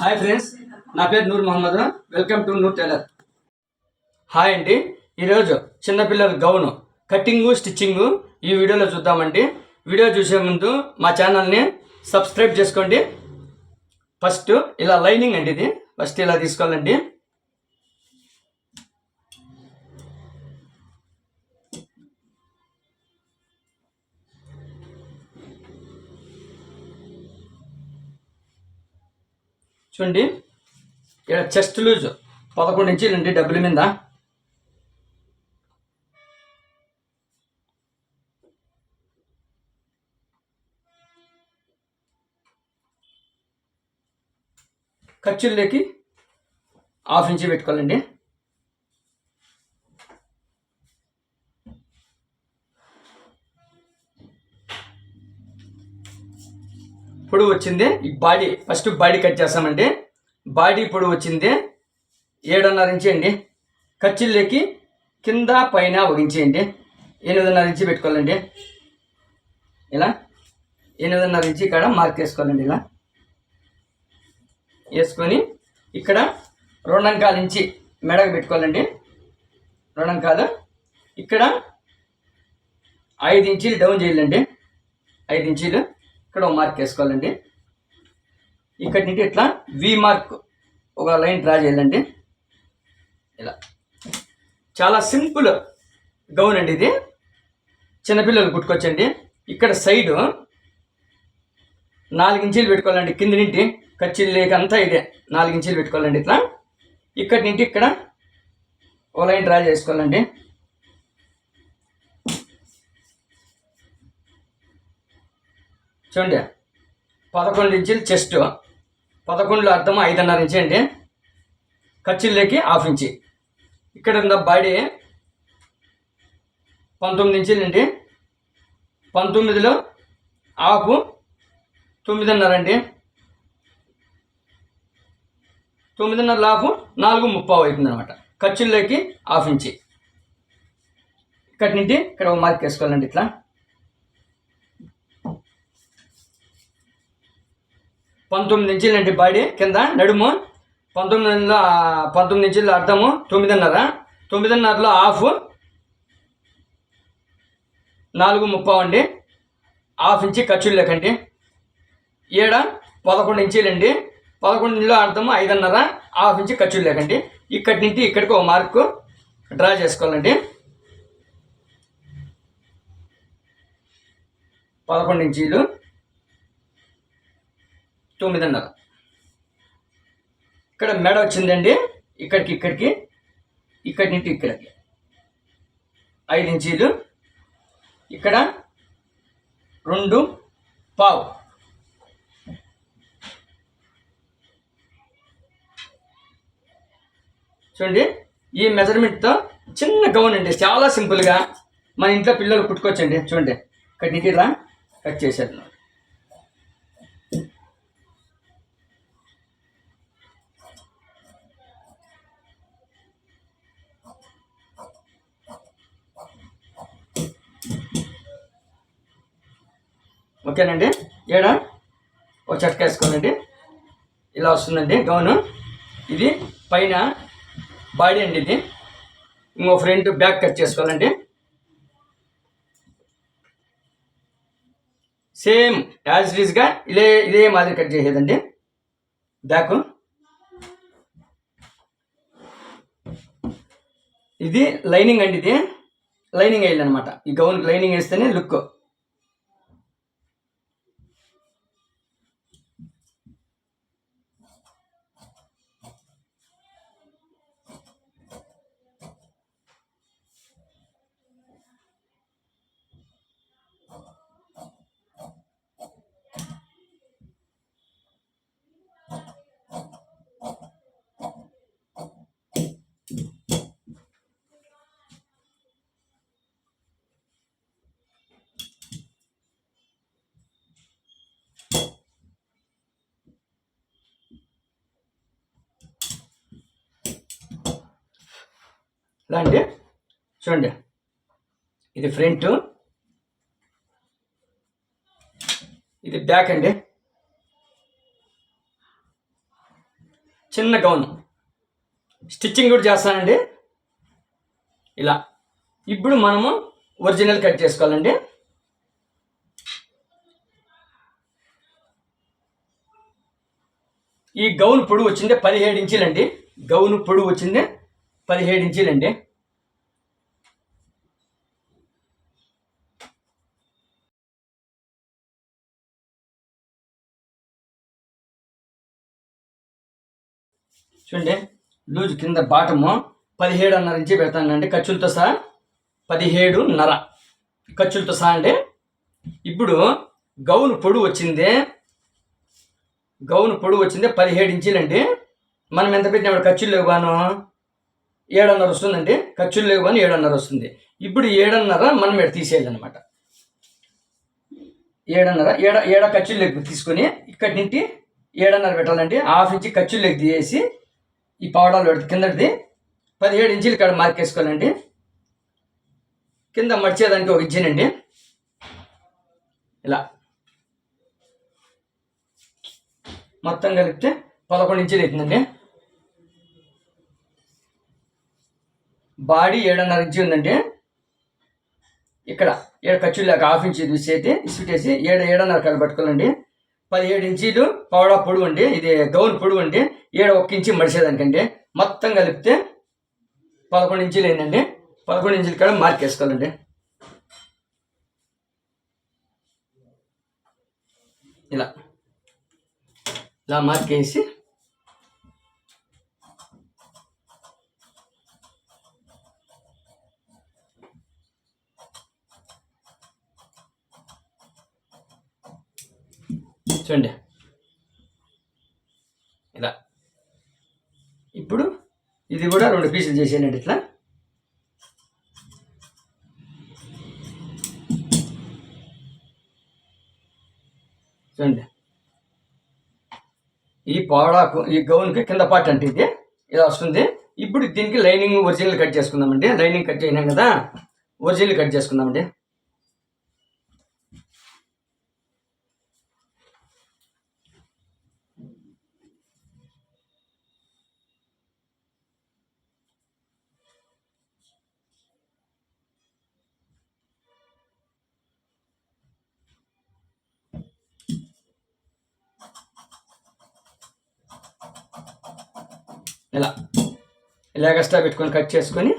Hi friends నా పేరు Noor Mohammed welcome to Noor tailor. Hi అండి ఈరోజు చిన్నపిల్లల గౌను. కటింగు స్టిచ్చింగు ఈ వీడియోలో చూద్దామండి. వీడియో చూసే ముందు మా ఛానల్ని సబ్స్క్రైబ్ చేసుకోండి. ఫస్ట్ ఇలా లైనింగ్ అండి ఇది. ఫస్ట్ ఇలా తీసుకోవాలండి. చూడండి. ఇక్కడ చెస్ట్ లూజ్. పదకొండు నుంచి అండి డబ్బుల మీద. ఖర్చుల్లోకి హాఫ్ ఇంచి పెట్టుకోవాలండి. పొడవు వచ్చింది ఈ బాడీ ఫస్ట్ బాడీ కట్ చేస్తామండి. బాడీ పొడవు వచ్చింది ఏడున్నర ఇంచి అండి. ఖర్చుల్లోకి కింద పైన ఒక ఇంచి అండి. ఎనిమిదిన్నర ఇంచి పెట్టుకోవాలండి. ఇలా ఎనిమిదిన్నర ఇంచి ఇక్కడ మార్క్ వేసుకోవాలండి ఇలా. వేసుకొని ఇక్కడ రెండంకాల ఇంచి మెడకు పెట్టుకోవాలండి. రెండంకాలు. ఇక్కడ ఐదు ఇంచీలు డౌన్ చేయాలండి. ఐదు ఇంచీలు. ఇక్కడ ఒక మార్క్ వేసుకోవాలండి. ఇక్కడి నుండి ఇట్లా వి మార్క్ ఒక లైన్ డ్రా చేయాలండి. ఇలా. చాలా సింపుల్ గౌన్ అండి ఇది. చిన్నపిల్లలు కుట్టుకోవచ్చండి ఇక్కడ సైడు నాలుగు ఇంచీలు పెట్టుకోవాలండి. కింది నుండి ఖర్చులు లేక అంతా ఇదే. నాలుగు ఇంచీలు పెట్టుకోవాలండి ఇట్లా. ఇక్కడి నుండి ఇక్కడ ఒక లైన్ డ్రా చేసుకోవాలండి. చూడండి. పదకొండు ఇంచులు చెస్ట్. పదకొండులో అర్థం ఐదున్నర ఇంచి అండి. ఖర్చుల్లోకి హాఫ్ ఇంచి. ఇక్కడ ఉన్న బాడీ? పంతొమ్మిది ఇంచులండి పంతొమ్మిదిలో ఆపు తొమ్మిదిన్నర అండి. తొమ్మిదిన్నర లాపు నాలుగు ముప్పావు అవుతుంది అనమాట ఖర్చుల్లోకి హాఫ్ ఇంచి. ఇక్కడి నుండి ఇక్కడ ఒక మార్క్ వేసుకోవాలండి ఇట్లా. పంతొమ్మిది ఇంచులు అండి బాడీ కింద నడుము? పంతొమ్మిది పంతొమ్మిది ఇంచులు అర్థము? తొమ్మిదిన్నర. తొమ్మిదిన్నరలో హాఫ్. నాలుగు ముప్పావు అండి. హాఫ్ ఇంచి ఖర్చులు లేకండి ఏడ? పదకొండు ఇంచీలండి పదకొండులో అర్థము ఐదున్నర. హాఫ్ ఇంచి ఖర్చులు లేకండి ఇక్కడి నుంచి ఇక్కడికి ఒక మార్కు డ్రా చేసుకోవాలండి. పదకొండు ఇంచీలు. తొమ్మిదిన్నర. ఇక్కడ మెడ వచ్చిందండి. ఇక్కడికి ఇక్కడికి ఇక్కడి నుంచి ఇక్కడికి. ఐదు ఇంచీలు. ఇక్కడ రెండు పావు. చూడండి ఈ మెజర్మెంట్తో చిన్న గౌన్ అండి. చాలా సింపుల్గా మన ఇంట్లో పిల్లలు కుట్టుకోవచ్చండి. చూడండి ఇక్కడ నుంచి ఇలా కట్ చేసేది ఓకేనండి? ఈడ ఒక చెట్క వేసుకోనండి. ఇలా వస్తుందండి గౌను. ఇది పైన బాడీ అండి ఇది. ఇంకో ఫ్రంట్ బ్యాక్ కట్ చేసుకోవాలండి. సేమ్ యాజ్ ఇట్ ఈస్గా ఇదే ఇదే మాదిరి కట్ చేసేదండి. బ్యాక్. ఇది లైనింగ్ అండి ఇది. లైనింగ్ వేయాలన్నమాట. ఈ గౌన్ లైనింగ్ వేస్తేనే లుక్. ఇలా అండి చూడండి. ఇది ఫ్రంట్. ఇది బ్యాక్ అండి. చిన్న గౌను. స్టిచ్చింగ్ కూడా చేస్తానండి. ఇలా. ఇప్పుడు మనము ఒరిజినల్ కట్ చేసుకోవాలండి. ఈ గౌన్ పొడవు వచ్చిందే పదిహేడు ఇంచీలండి. గౌన్ పొడుగు వచ్చిందే పదిహేడు ఇంచీలండి. చూడండి లూజ్ కింద బాటము పదిహేడున్నర ఇంచి పెడతానండి ఖర్చులతో సహా పదిహేడున్నర. ఖర్చులతో సహా అండి. ఇప్పుడు గౌను పొడు వచ్చింది. గౌను పొడు వచ్చింది పదిహేడు ఇంచీలండి. మనం ఎంత పెట్టినప్పుడు ఖర్చులు లేవుగాను ఏడున్నర వస్తుందండి ఖర్చులు లేవు కానీ ఏడున్నర వస్తుంది. ఇప్పుడు ఏడున్నర మనం ఇక్కడ తీసేయాలన్నమాట. ఏడున్నర ఏడ ఏడ ఖర్చులు లేకు తీసుకొని ఇక్కడి నుంచి ఏడున్నర పెట్టాలండి హాఫ్ ఇంచి ఖర్చులు లేకు తీసేసి ఈ పావడాలు పెడితే కిందటిది పదిహేడు ఇంచులు ఇక్కడ మార్క్ వేసుకోవాలండి కింద మడిచేదానికి ఒక ఇంచినండి ఇలా. మొత్తం కలిపితే పదకొండు ఇంచులు అవుతుందండి. బాడీ ఏడున్నర ఇంచి ఉందండి ఇక్కడ ఏడు ఖర్చులు లేక హాఫ్ ఇంచి తీసేసి ఇసుకేసి ఏడు ఏడున్నర కళ్ళు పట్టుకోవాలండి. పదిహేడు ఇంచీలు పౌడా పొడుగు అండి ఇది గౌన్ పొడుగు అండి ఏడు ఒక్క ఇంచి మడిసేదానికంటే మొత్తం కలిపితే పదకొండు ఇంచీలు ఏంటండి పదకొండు ఇంచుల కూడా మార్క్ వేసుకోవాలండి. ఇలా. ఇలా మార్క్ వేసి చూడండి. ఇలా. ఇప్పుడు ఇది కూడా రెండు పీసులు చేసేయండి ఇట్లా. చూడండి. ఈ పాడాకు ఈ గౌన్కి కింద పార్ట్ అంటే ఇది. ఇలా వస్తుంది. ఇప్పుడు దీనికి లైనింగ్ ఒరిజినల్ కట్ చేసుకుందామండి. లైనింగ్ కట్ చేయలేం కదా. ఒరిజినల్ కట్ చేసుకుందామండి. ఇలా. ఇలా ఎక్స్ట్రా పెట్టుకొని కట్ చేసుకొని.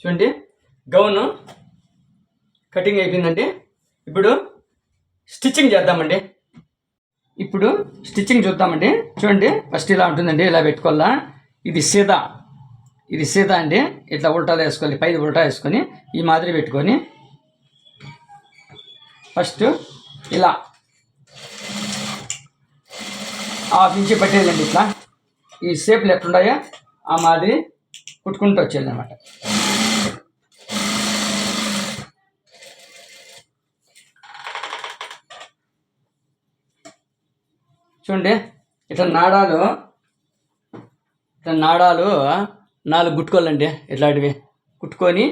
చూడండి గౌను కటింగ్ అయిపోయిందండి. ఇప్పుడు స్టిచ్చింగ్ చేద్దామండి. ఇప్పుడు స్టిచ్చింగ్ చూద్దామండి. చూడండి ఫస్ట్ ఇలా ఉంటుందండి ఇలా పెట్టుకోవాలా. ఇది సీదా. ఇది సీదా అండి. ఇట్లా ఉల్టాలు వేసుకోవాలి పైది ఉల్టా వేసుకొని ఈ మాదిరి పెట్టుకొని. ఫస్ట్ ఇలా హాఫ్ ఇంచి పట్టేదండి ఇట్లా. ఈ షేప్లు ఎట్లున్నాయో ఆ మాదిరి కుట్టుకుంటూ వచ్చేయాలి అనమాట చూడండి. ఇట్లా నాడాలు ఇట్లా నాడాలు నాలుగు గుట్టుకోవాలండి ఇట్లాంటివి. కుట్టుకొని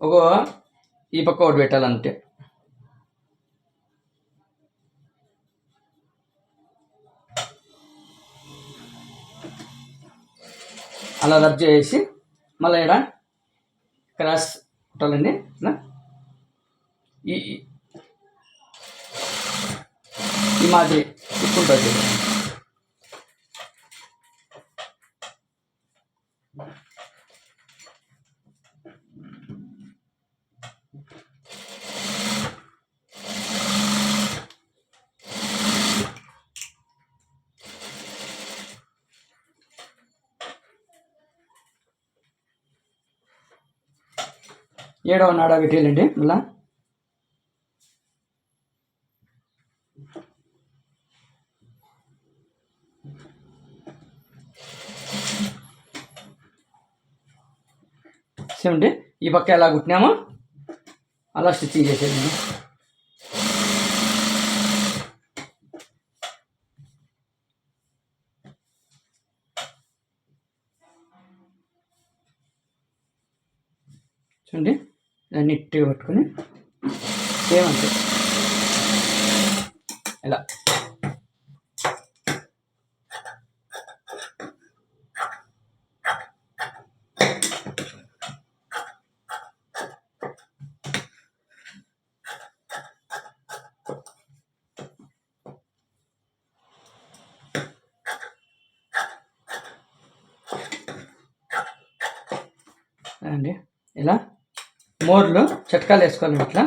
ఒక ఈ పక్క ఒకటి పెట్టాలంటే అలా రబ్ చేసి మళ్ళీ ఇక్కడ క్రాస్ కుట్టాలండి ఇట్లా. ఈ ఈ మాదిరి. తిప్పుకుంటుంది ఏడవ నాడ పెట్టేయాలండి మళ్ళీ? చూడండి ఈ పక్క ఎలా కుట్టినామో అలా స్టిచ్చింగ్ చేసేది చూడండి దాన్ని నీట్గా పట్టుకొని సేమ్ ఇలా. మోర్లు చట్కాలు వేసుకోవాలి ఇట్లా.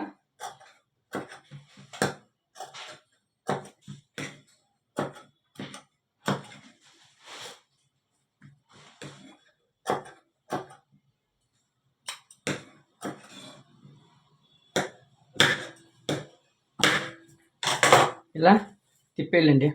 ఇలా తిప్పేళ్ళండి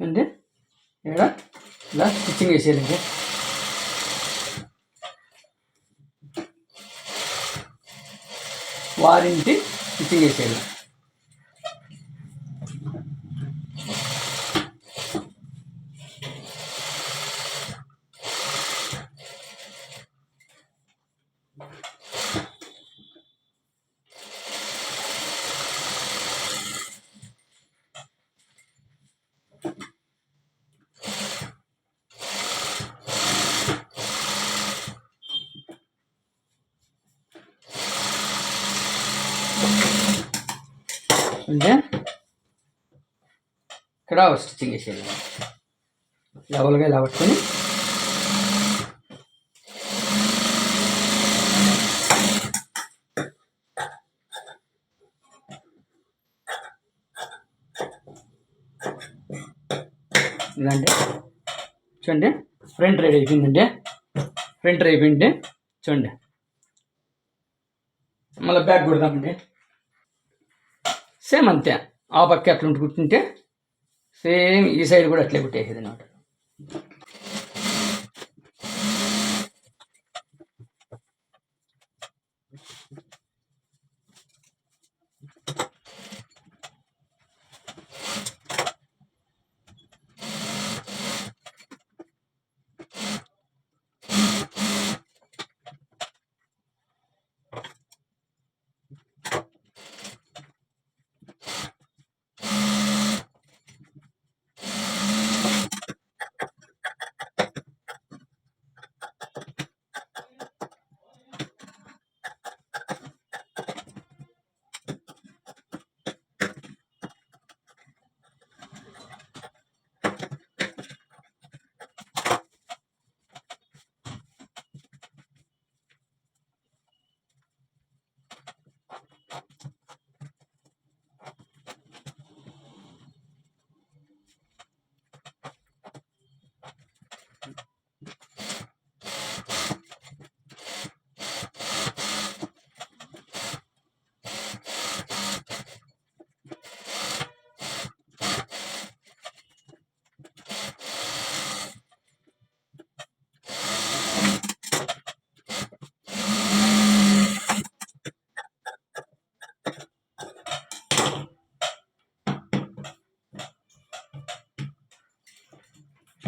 చూడండి ఇక్కడ ఇలా స్టిచ్చింగ్ వేసేయాలండి వారింటి స్టిచ్చింగ్ వేసేయాలి అంటే ఇక్కడ స్టిచ్చింగ్ వేసేయాలి. లెవెల్గా ఇలా పట్టుకొని. ఇదండి చూడండి. ఫ్రంట్ రైడ్ అయిపోయిందండి. ఫ్రంట్ అయిపోయింది. చూడండి. మళ్ళీ బ్యాక్ కొడదామండి. సేమ్ అంతే. ఆ పక్క ఎట్లా ఉండి సేమ్ ఈ సైడ్ కూడా అట్లే కుట్టేసేది అనమాట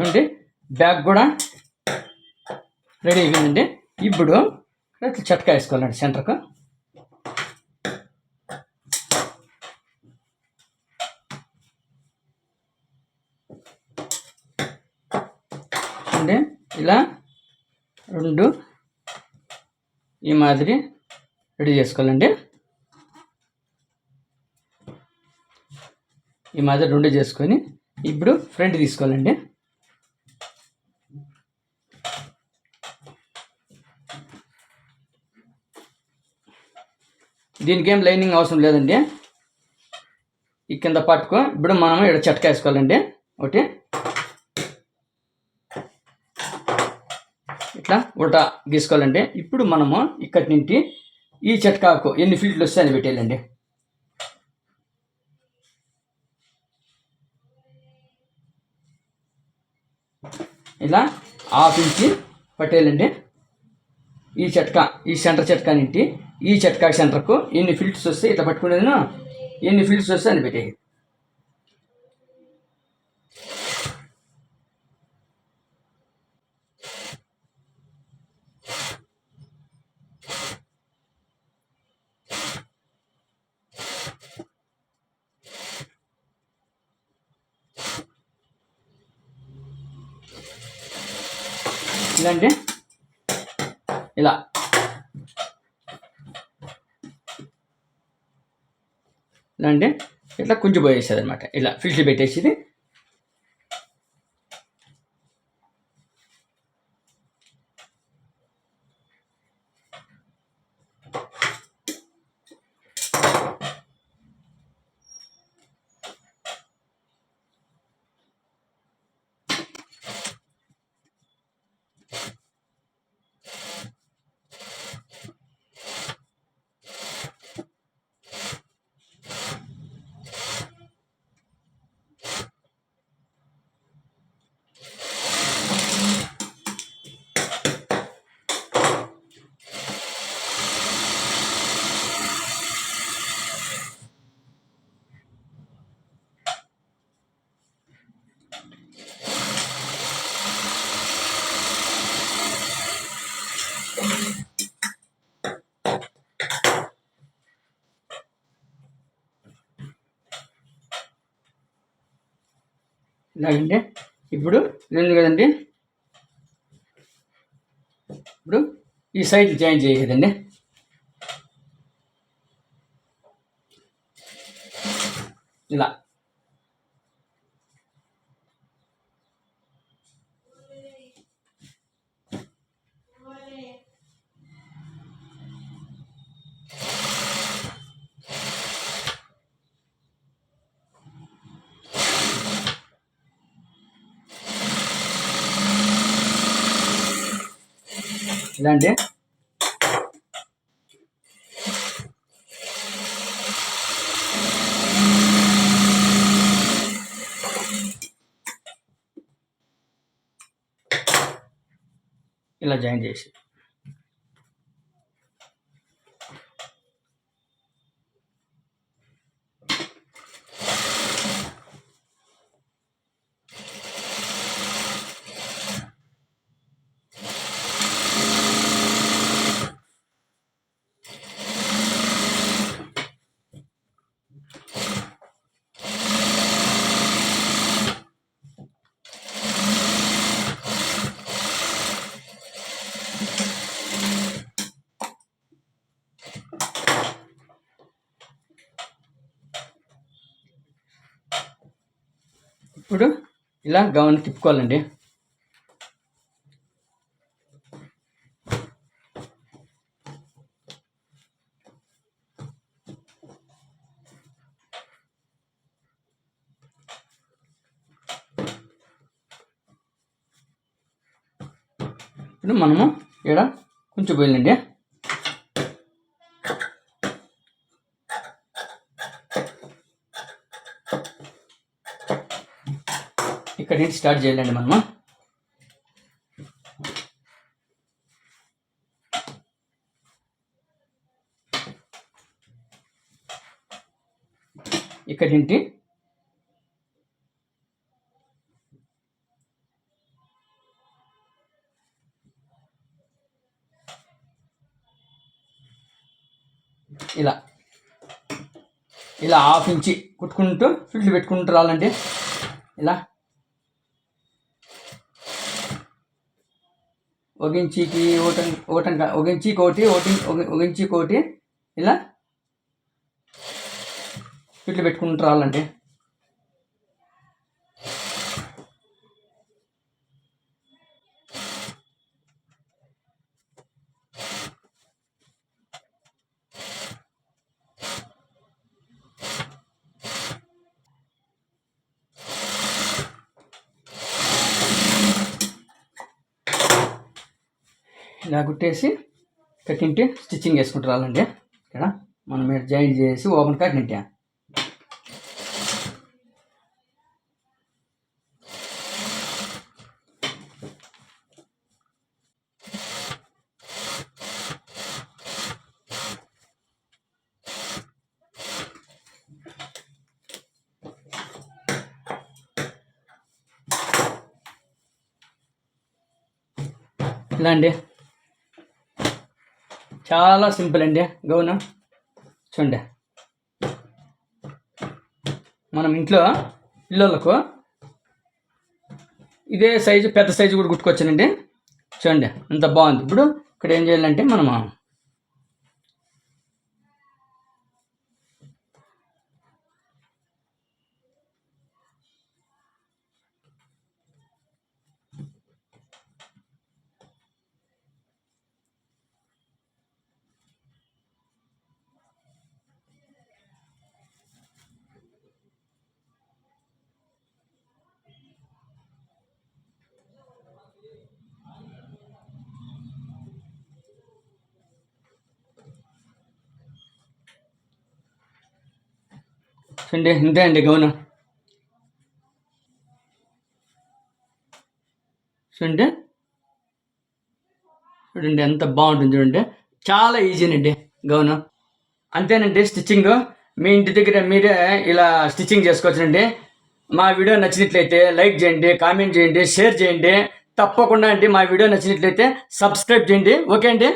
చూడండి. బ్యాగ్ కూడా రెడీ అయిపోయిందండి. ఇప్పుడు ఇట్లా చట్కా వేసుకోవాలండి సెంటర్కు చూడండి. ఇలా రెండు ఈ మాదిరి రెడీ చేసుకోవాలండి. ఈ మాదిరి రెండు చేసుకొని ఇప్పుడు ఫ్రంట్ తీసుకోవాలండి. దీనికి ఏం లైనింగ్ అవసరం లేదండి. ఈ కింద పట్టుకో ఇప్పుడు మనం ఇక్కడ చెట్క వేసుకోవాలండి. ఒకటి. ఇట్లా ఉల్టా గీసుకోవాలండి. ఇప్పుడు మనము ఇక్కడి నుండి ఈ చెట్కాకు ఎన్ని ఫీట్లు వస్తాయని పెట్టేయాలండి. ఇలా హాఫ్ ఇంచి పట్టేయాలండి. ఈ చెట్కా ఈ సెంటర్ చెట్కా నింటి ఈ చెట్కా సెంటర్కు ఎన్ని ఫీల్డ్స్ వస్తే ఇట్లా పట్టుకునేది ఎన్ని ఫీల్డ్స్ వస్తే అని పెట్టేది ఇలా ఇలా. ఇలా అంటే ఇట్లా కుంచిపోయేసేది అనమాట ఇలా ఫిల్టర్ పెట్టేసి ఇలాగండి ఇప్పుడు ఇది కదండి? ఇప్పుడు ఈ సైడ్ జాయిన్ చేయకదండి ఇలా. ఇలాంటి. ఇలా జాయిన్ చేసి ఇప్పుడు ఇలా గౌన్ తిప్పుకోవాలండి. ఇప్పుడు మనము ఇక్కడ కొంచెం పోయిందండి ఇక్కడ నుంచి స్టార్ట్ చేయాలండి మనము. ఇక్కడ నుండి ఇలా. ఇలా హాఫ్ ఇంచి కుట్టుకుంటూ ఫిల్టర్ పెట్టుకుంటూ రావాలండి. ఇలా. ఒగించికి ఓటం ఓటం ఒగించి కోటి ఇంచీకి ఒకటి కోటి ఒక- ఇలా. ఫిట్లు పెట్టుకుంటారు రావాలండి ఇలా కుట్టేసి కట్టింటే స్టిచ్చింగ్ వేసుకుంటూ రాలండి ఇక్కడ మనం మీరు జాయింట్ చేసి ఓపెన్ కట్టింటే. ఇలా అండి. చాలా సింపుల్ అండి. గౌన చూడండి. మనం ఇంట్లో పిల్లలకు ఇదే సైజు పెద్ద సైజు కూడా కుట్టుకొచ్చానండి చూడండి అంత బాగుంది. ఇప్పుడు ఇక్కడ ఏం చేయాలంటే మనము అండి ఇంతే అండి గౌను చూడండి. చూడండి ఎంత బాగుంటుంది చూడండి. చాలా ఈజీనండి గౌను అంతేనండి స్టిచ్చింగ్. మీ ఇంటి దగ్గర మీరే ఇలా స్టిచ్చింగ్ చేసుకోవచ్చునండి మా వీడియో నచ్చినట్లయితే లైక్ చేయండి కామెంట్ చేయండి షేర్ చేయండి. తప్పకుండా అండి మా వీడియో నచ్చినట్లయితే సబ్స్క్రైబ్ చేయండి. ఓకే అండి.